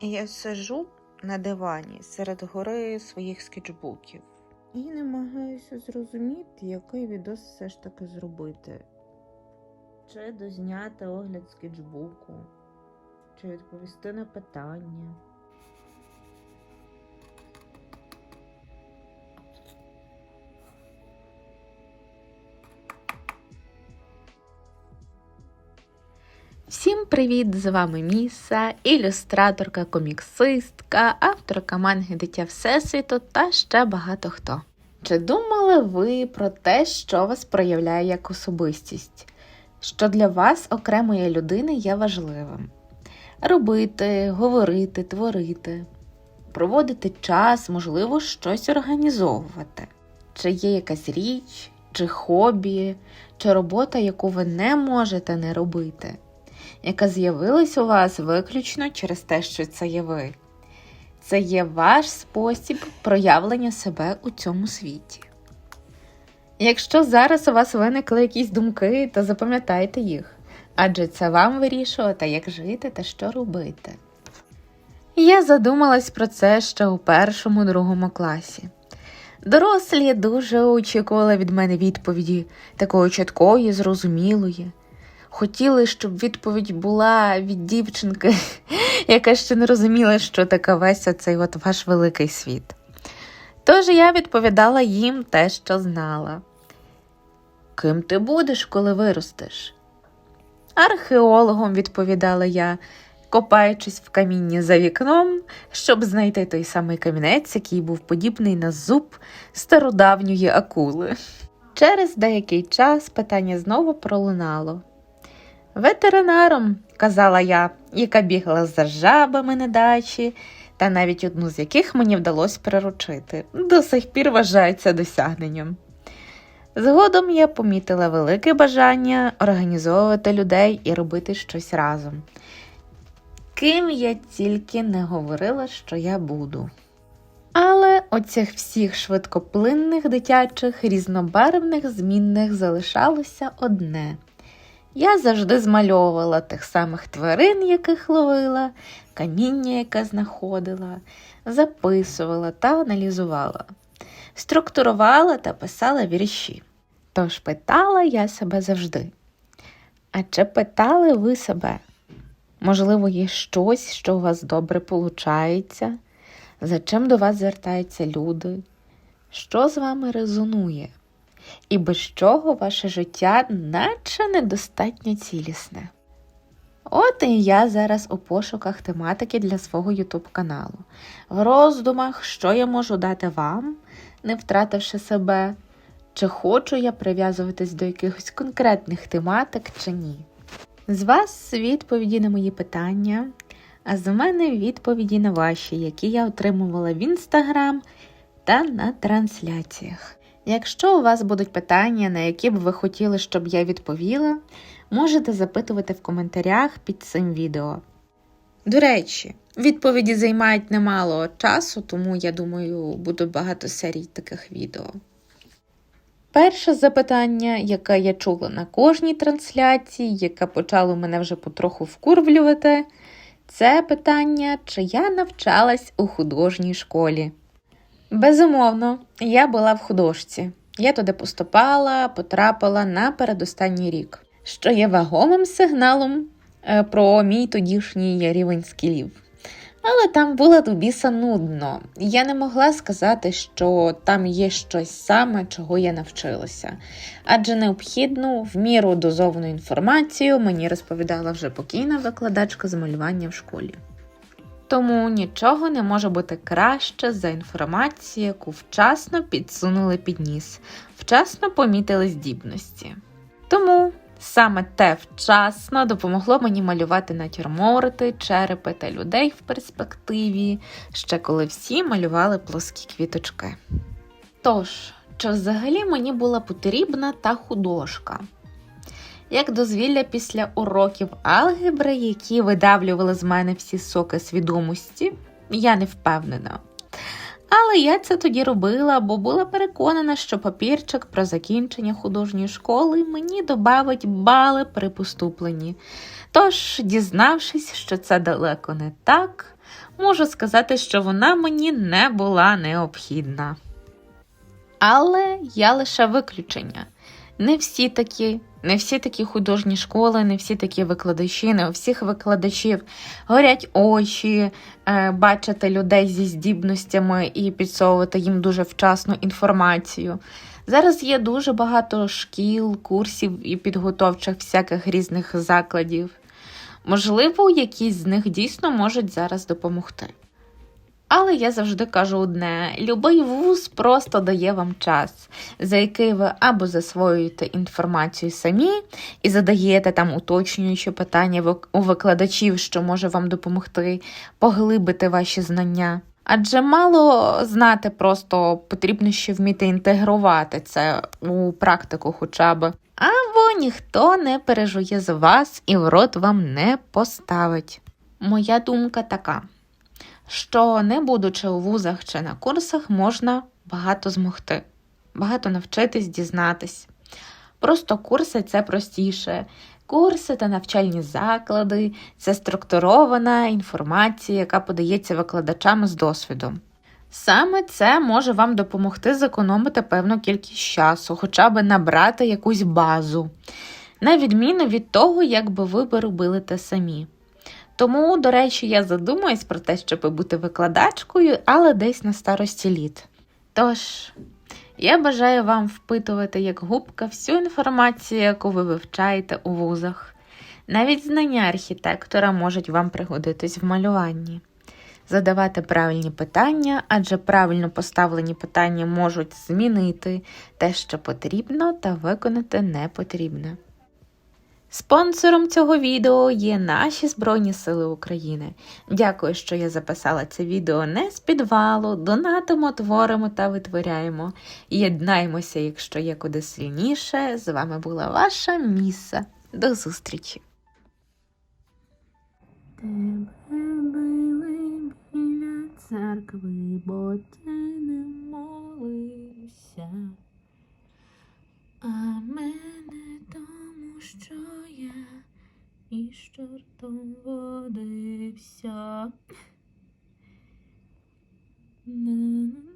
І я сижу на дивані серед гори своїх скетчбуків і намагаюся зрозуміти, який відос все ж таки зробити. Чи дозняти огляд скетчбуку, чи відповісти на питання. Привіт! З вами Міса, ілюстраторка, коміксистка, авторка манги Дитя Всесвіту та ще багато хто. Чи думали ви про те, що вас проявляє як особистість? Що для вас окремої людини є важливим? Робити, говорити, творити, проводити час, можливо, щось організовувати. Чи є якась річ, чи хобі, чи робота, яку ви не можете не робити? Яка з'явилась у вас виключно через те, що це є ви. Це є ваш спосіб проявлення себе у цьому світі. Якщо зараз у вас виникли якісь думки, то запам'ятайте їх, адже це вам вирішувати, як жити та що робити. Я задумалась про це ще у першому другому класі. Дорослі дуже очікували від мене відповіді такої чіткої, зрозумілої. Хотіли, щоб відповідь була від дівчинки, яка ще не розуміла, що таке весь оцей от ваш великий світ. Тож я відповідала їм те, що знала. Ким ти будеш, коли виростеш? Археологом, відповідала я, копаючись в камінні за вікном, щоб знайти той самий камінець, який був подібний на зуб стародавньої акули. Через деякий час питання знову пролунало. Ветеринаром, казала я, яка бігла за жабами на дачі, та навіть одну з яких мені вдалося приручити. До сих пір вважається досягненням. Згодом я помітила велике бажання організовувати людей і робити щось разом. Ким я тільки не говорила, що я буду. Але оцих всіх швидкоплинних дитячих різнобарвних змінних залишалося одне. Я завжди змальовувала тих самих тварин, яких ловила, каміння, яке знаходила, записувала та аналізувала, структурувала та писала вірші. Тож питала я себе завжди. А чи питали ви себе? Можливо, є щось, що у вас добре получається? За чим до вас звертаються люди? Що з вами резонує? І без чого ваше життя наче недостатньо цілісне. От і я зараз у пошуках тематики для свого YouTube каналу, в роздумах, що я можу дати вам, не втративши себе, чи хочу я прив'язуватись до якихось конкретних тематик чи ні. З вас відповіді на мої питання, а з мене відповіді на ваші, які я отримувала в інстаграм та на трансляціях. Якщо у вас будуть питання, на які б ви хотіли, щоб я відповіла, можете запитувати в коментарях під цим відео. До речі, відповіді займають немало часу, тому я думаю, буде багато серій таких відео. Перше запитання, яке я чула на кожній трансляції, яке почало мене вже потроху вкурвлювати, це питання, чи я навчалась у художній школі. Безумовно, я була в художці. Я туди поступала, потрапила на передостанній рік, що є вагомим сигналом е, про мій тодішній рівень скілів. Але там було до біса нудно. Я не могла сказати, що там є щось саме, чого я навчилася, адже необхідну в міру дозовану інформацію мені розповідала вже покійна викладачка з малювання в школі. Тому нічого не може бути краще за інформацію, яку вчасно підсунули під ніс, вчасно помітили здібності. Тому саме те вчасно допомогло мені малювати натюрморти, черепи та людей в перспективі, ще коли всі малювали плоскі квіточки. Тож, чи взагалі мені була потрібна та художка? Як дозвілля після уроків алгебри, які видавлювали з мене всі соки свідомості, я не впевнена. Але я це тоді робила, бо була переконана, що папірчик про закінчення художньої школи мені добавить бали при поступленні. Тож, дізнавшись, що це далеко не так, можу сказати, що вона мені не була необхідна. Але я лише виключення. Не всі такі, не всі такі художні школи, не всі такі викладачі, не у всіх викладачів горять очі, е, бачити людей зі здібностями і підсовувати їм дуже вчасну інформацію. Зараз є дуже багато шкіл, курсів і підготовчих всяких різних закладів. Можливо, якісь з них дійсно можуть зараз допомогти. Але я завжди кажу одне: любий вуз просто дає вам час, за який ви або засвоюєте інформацію самі і задаєте там уточнюючі питання у викладачів, що може вам допомогти поглибити ваші знання. Адже мало знати, просто потрібно ще вміти інтегрувати це у практику хоча б. Або ніхто не пережує за вас і в рот вам не поставить. Моя думка така що не будучи у вузах чи на курсах, можна багато змогти, багато навчитись, дізнатись. Просто курси це простіше. Курси та навчальні заклади це структурована інформація, яка подається викладачам з досвідом. Саме це може вам допомогти зекономити певну кількість часу, хоча б набрати якусь базу, на відміну від того, як би ви робили те самі. Тому, до речі, я задумуюсь про те, щоб бути викладачкою, але десь на старості літ. Тож, я бажаю вам впитувати як губка всю інформацію, яку ви вивчаєте у вузах. Навіть знання архітектора можуть вам пригодитись в малюванні. Задавати правильні питання, адже правильно поставлені питання можуть змінити те, що потрібно, та виконати не потрібне. Спонсором цього відео є наші Збройні Сили України. Дякую, що я записала це відео не з підвалу. Донатимо, творимо та витворяємо. Єднаймося, якщо є куди сильніше. З вами була ваша Міса. До зустрічі! Церкви, бо ти не молився. Чортом водився.